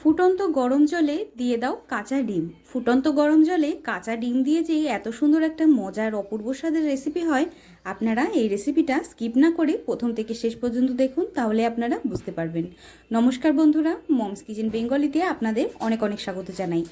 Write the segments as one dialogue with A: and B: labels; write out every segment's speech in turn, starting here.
A: ফুটন্ত গরম জলে দিয়ে দাও কাঁচা ডিম। ফুটন্ত গরম জলে কাঁচা ডিম দিয়ে যে এত সুন্দর একটা মজার অপূর্ব স্বাদের রেসিপি হয় আপনারা এই রেসিপিটা স্কিপ না করে প্রথম থেকে শেষ পর্যন্ত দেখুন, তাহলে আপনারা বুঝতে পারবেন। নমস্কার বন্ধুরা মমস কিচেন বেঙ্গলিতে আপনাদের অনেক অনেক স্বাগত জানাই।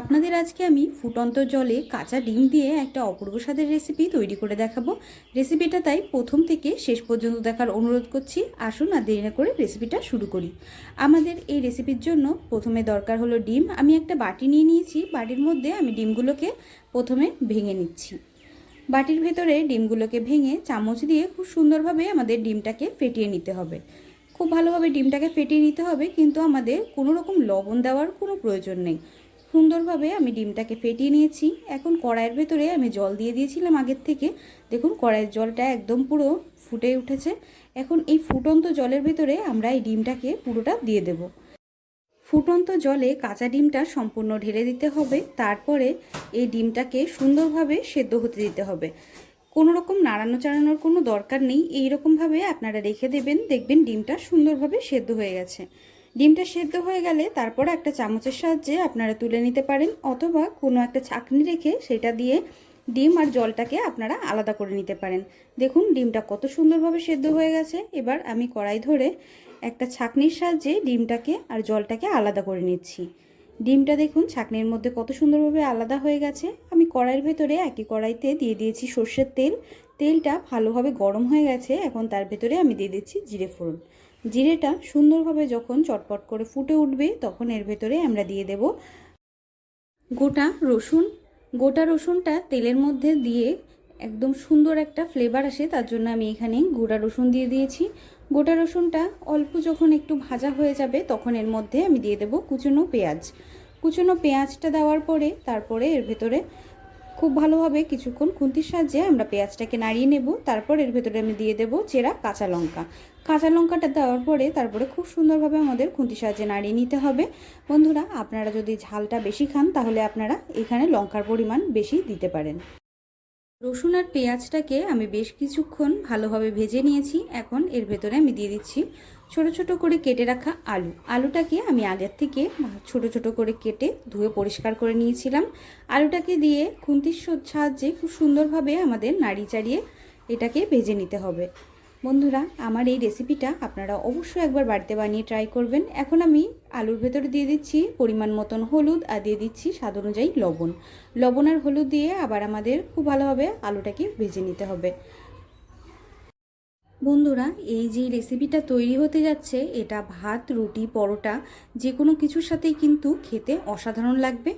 A: আপনাদের আজকে আমি ফুটন্ত জলে কাঁচা ডিম দিয়ে একটা অপূর্ব স্বাদের রেসিপি তৈরি করে দেখাবো। রেসিপিটা তাই প্রথম থেকে শেষ পর্যন্ত দেখার অনুরোধ করছি, আসুন আর দেরি না করে রেসিপিটা শুরু করি। আমাদের এই রেসিপির জন্য প্রথমে দরকার হলো ডিম। আমি একটা বাটি নিয়ে নিয়েছি, বাটির মধ্যে আমি ডিমগুলোকে প্রথমে ভেঙে নিচ্ছি। বাটির ভেতরে ডিমগুলোকে ভেঙে চামচ দিয়ে খুব সুন্দরভাবে আমাদের ডিমটাকে ফেটিয়ে নিতে হবে। খুব ভালোভাবে ডিমটাকে ফেটিয়ে নিতে হবে, কিন্তু আমাদের কোনো রকম লবণ দেওয়ার কোনো প্রয়োজন নেই। সুন্দরভাবে আমি ডিমটাকে ফেটিয়ে নিয়েছি। এখন কড়াইয়ের ভেতরে আমি জল দিয়ে দিয়েছিলাম আগের থেকে। দেখুন, কড়াইয়ের জলটা একদম পুরো ফুটে উঠেছে। এখন এই ফুটন্ত জলের ভেতরে আমরা এই ডিমটাকে পুরোটা দিয়ে দেব। ফুটন্ত জলে কাঁচা ডিমটা সম্পূর্ণ ঢেলে দিতে হবে। তারপরে এই ডিমটাকে সুন্দরভাবে সেদ্ধ হতে দিতে হবে। কোনো রকম নাড়ানো চাড়ানোর কোনো দরকার নেই। এই রকমভাবে আপনারা রেখে দেবেন। দেখবেন ডিমটা সুন্দরভাবে সেদ্ধ হয়ে গেছে। ডিমটা সেদ্ধ হয়ে গেলে তারপর একটা চামচের সাহায্যে আপনারা তুলে নিতে পারেন, অথবা কোনো একটা ছাকনি রেখে সেটা দিয়ে ডিম আর জলটাকে আপনারা আলাদা করে নিতে পারেন। দেখুন, ডিমটা কত সুন্দরভাবে সেদ্ধ হয়ে গেছে। এবার আমি কড়াই ধরে একটা ছাকনির সাহায্যে ডিমটাকে আর জলটাকে আলাদা করে নিচ্ছি। ডিমটা দেখুন, ছাকনির মধ্যে কত সুন্দরভাবে আলাদা হয়ে গেছে। আমি কড়াইয়ের ভেতরে একই কড়াইতে দিয়ে দিয়েছি সর্ষের তেল। তেলটা ভালোভাবে গরম হয়ে গেছে। এখন তার ভেতরে আমি দিয়ে দিচ্ছি জিরে ফোড়ন। জিরেটা সুন্দরভাবে যখন চটপট করে ফুটে উঠবে, তখন এর ভেতরে আমরা দিয়ে দেব গোটা রসুন গোটা রসুনটা তেলের মধ্যে দিয়ে একদম সুন্দর একটা ফ্লেভার আসে, তার জন্য আমি এখানে গোটা রসুন দিয়ে দিয়েছি। গোটা রসুনটা অল্প যখন একটু ভাজা হয়ে যাবে, তখন এর মধ্যে আমি দিয়ে দেব কুচনো পেঁয়াজ। কুচনো পেঁয়াজটা দেওয়ার পরে, তারপরে এর ভেতরে খুব ভালোভাবে কিছুক্ষণ খুন্তির সাহায্যে আমরা পেঁয়াজটাকে নাড়িয়ে নেব। তারপর এর ভেতরে আমি দিয়ে দেব চেরা কাঁচা লঙ্কা। কাঁচা লঙ্কাটা দেওয়ার পরে তারপরে খুব সুন্দরভাবে আমাদের খুন্তির সাহায্যে নাড়িয়ে নিতে হবে। বন্ধুরা, আপনারা যদি ঝালটা বেশি খান, তাহলে আপনারা এখানে লঙ্কার পরিমাণ বেশি দিতে পারেন। রসুন আর পেঁয়াজটাকে আমি বেশ কিছুক্ষণ ভালোভাবে ভেজে নিয়েছি। এখন এর ভেতরে আমি দিয়ে দিচ্ছি ছোট ছোট করে কেটে রাখা আলু। আলুটাকে আমি আগের থেকে ছোট ছোট করে কেটে ধুয়ে পরিষ্কার করে নিয়েছিলাম। আলুটাকে দিয়ে খুন্তির সাহায্যে খুব সুন্দরভাবে আমাদের নাড়ি চাড়িয়ে এটাকে ভেজে নিতে হবে। বন্ধুরা, আমার এই রেসিপিটা আপনারা অবশ্যই একবার বাড়িতে বানিয়ে ট্রাই করবেন। এখন আমি আলুর ভেতরে দিয়ে দিচ্ছি পরিমাণ মতন হলুদ আর দিয়ে দিচ্ছি স্বাদ অনুযায়ী লবণ। লবণ আর হলুদ দিয়ে আবার আমাদের খুব ভালোভাবে আলুটাকে ভেজে নিতে হবে। বন্ধুরা, এই যে রেসিপিটা তৈরি হতে যাচ্ছে, এটা ভাত, রুটি, পরোটা যে কোনো কিছুর সাথেই কিন্তু খেতে অসাধারণ লাগবে।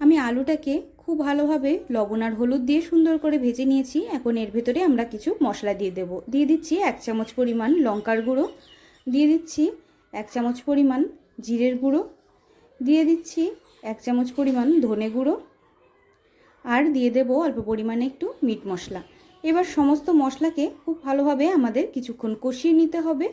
A: আমি আলুটাকে খুব ভালোভাবে লবণ আর হলুদ দিয়ে সুন্দর করে ভেজে নিয়েছি। এখন এর ভেতরে আমরা কিছু মশলা দিয়ে দেব। দিয়ে দিচ্ছি এক চামচ পরিমাণ লঙ্কার গুঁড়ো। দিয়ে দিচ্ছি এক চামচ পরিমাণ জিরের গুঁড়ো। দিয়ে দিচ্ছি এক চামচ পরিমাণ ধনে গুঁড়ো। আর দিয়ে দেব অল্প পরিমাণে একটু মিট মশলা। এবার সমস্ত মশলাকে খুব ভালোভাবে আমাদের কিছুক্ষণ কষিয়ে নিতে হবে।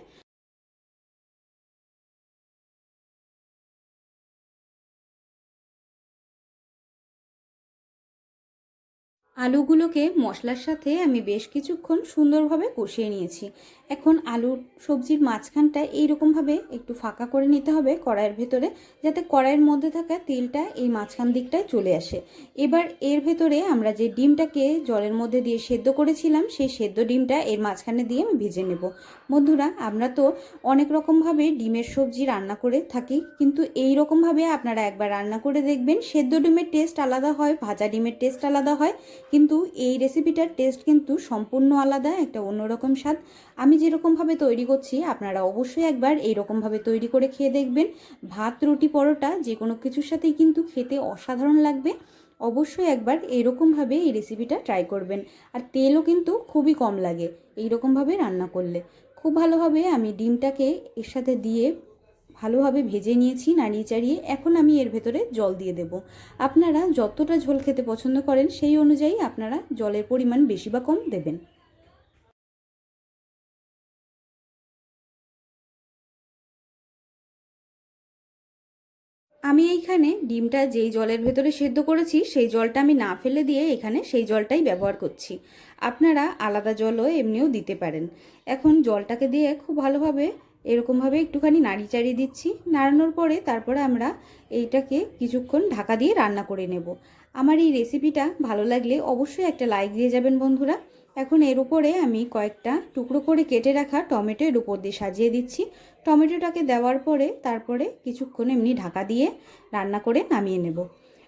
A: আলুগুলোকে মশলার সাথে আমি বেশ কিছুক্ষণ সুন্দরভাবে কষিয়ে নিয়েছি। এখন আলুর সবজির মাঝখানটা এইরকমভাবে একটু ফাঁকা করে নিতে হবে কড়াইয়ের ভেতরে, যাতে কড়াইয়ের মধ্যে থাকা তেলটা এই মাঝখান দিকটায় চলে আসে। এবার এর ভেতরে আমরা যে ডিমটাকে জলের মধ্যে দিয়ে সেদ্ধ করেছিলাম, সেই সেদ্ধ ডিমটা এর মাঝখানে দিয়ে আমি ভেজে নেব। বন্ধুরা, আমরা তো অনেক রকমভাবে ডিমের সবজি রান্না করে থাকি, কিন্তু এই রকমভাবে আপনারা একবার রান্না করে দেখবেন, সেদ্ধ ডিমের টেস্ট আলাদা হয়, ভাজা ডিমের টেস্ট আলাদা হয়। কিন্তু এই রেসিপিটার টেস্ট কিন্তু সম্পূর্ণ আলাদা, একটা অন্যরকম স্বাদ। আমি যেরকমভাবে তৈরি করছি, আপনারা অবশ্যই একবার এইরকমভাবে তৈরি করে খেয়ে দেখবেন। ভাত, রুটি, পরোটা যে কোনো কিছুর সাথেই কিন্তু খেতে অসাধারণ লাগবে। অবশ্যই একবার এইরকমভাবে এই রেসিপিটা ট্রাই করবেন। আর তেলও কিন্তু খুবই কম লাগে এইরকমভাবে রান্না করলে। খুব ভালোভাবে আমি ডিমটাকে এর সাথে দিয়ে ভালোভাবে ভেজে নিয়েছি, নাড়িয়ে চাড়িয়ে এখন আমি এর ভেতরে জল দিয়ে দেব। আপনারা যতটা ঝোল খেতে পছন্দ করেন সেই অনুযায়ী আপনারা জলের পরিমাণ বেশি বা কম দেবেন। আমি এইখানে ডিমটা যেই জলের ভেতরে সেদ্ধ করেছি, সেই জলটা আমি না ফেলে দিয়ে এখানে সেই জলটাই ব্যবহার করছি। আপনারা আলাদা জলও এমনিও দিতে পারেন। এখন জলটাকে দিয়ে খুব ভালোভাবে এরকমভাবে একটুখানি নাড়ি চাড়িয়ে দিচ্ছি। নাড়ানোর পরে তারপরে আমরা এইটাকে কিছুক্ষণ ঢাকা দিয়ে রান্না করে নেব। আমার এই রেসিপিটা ভালো লাগলে অবশ্যই একটা লাইক দিয়ে যাবেন বন্ধুরা। এখন এর উপরে আমি কয়েকটা টুকরো করে কেটে রাখা টমেটো এর উপর দিয়ে সাজিয়ে দিচ্ছি। টমেটোটাকে দেওয়ার পরে তারপরে কিছুক্ষণ এমনি ঢাকা দিয়ে রান্না করে নামিয়ে নেব।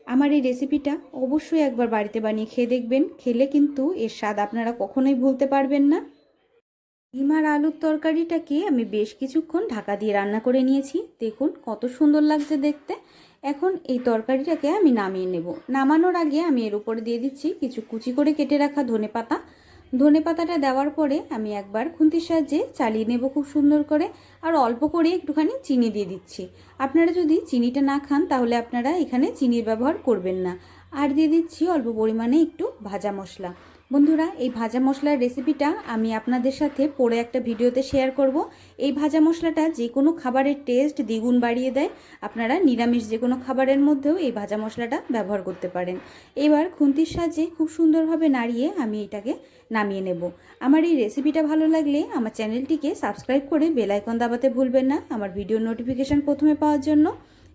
A: আমার এই রেসিপিটা অবশ্যই একবার বাড়িতে বানিয়ে খেয়ে দেখবেন। খেলে কিন্তু এর স্বাদ আপনারা কখনোই ভুলতে পারবেন না। ডিম আর আলুর তরকারিটাকে আমি বেশ কিছুক্ষণ ঢাকা দিয়ে রান্না করে নিয়েছি। দেখুন, কত সুন্দর লাগছে দেখতে। এখন এই তরকারিটাকে আমি নামিয়ে নেব। নামানোর আগে আমি এর উপরে দিয়ে দিচ্ছি কিছু কুচি করে কেটে রাখা ধনে পাতা। ধনে পাতাটা দেওয়ার পরে আমি একবার খুন্তির সাহায্যে চালিয়ে নেব খুব সুন্দর করে। আর অল্প করে একটুখানি চিনি দিয়ে দিচ্ছি। আপনারা যদি চিনিটা না খান, তাহলে আপনারা এখানে চিনির ব্যবহার করবেন না। আর দিয়ে দিচ্ছি অল্প পরিমাণে একটু ভাজা মশলা। বন্ধুরা, এই ভাজা মশলার রেসিপিটা আমি আপনাদের সাথে পরে একটা ভিডিওতে শেয়ার করব। এই ভাজা মশলাটা যে কোনো খাবারের টেস্ট দ্বিগুণ বাড়িয়ে দেয়। আপনারা নিরামিষ যে কোনো খাবারের মধ্যেও এই ভাজা মশলাটা ব্যবহার করতে পারেন। এবার খুন্তির সাহায্যে খুব সুন্দরভাবে নাড়িয়ে আমি এটাকে নামিয়ে নেব। আমার এই রেসিপিটা ভালো লাগলে আমার চ্যানেলটিকে সাবস্ক্রাইব করে বেলাইকন দাবাতে ভুলবেন না। আমার ভিডিও নোটিফিকেশান প্রথমে পাওয়ার জন্য।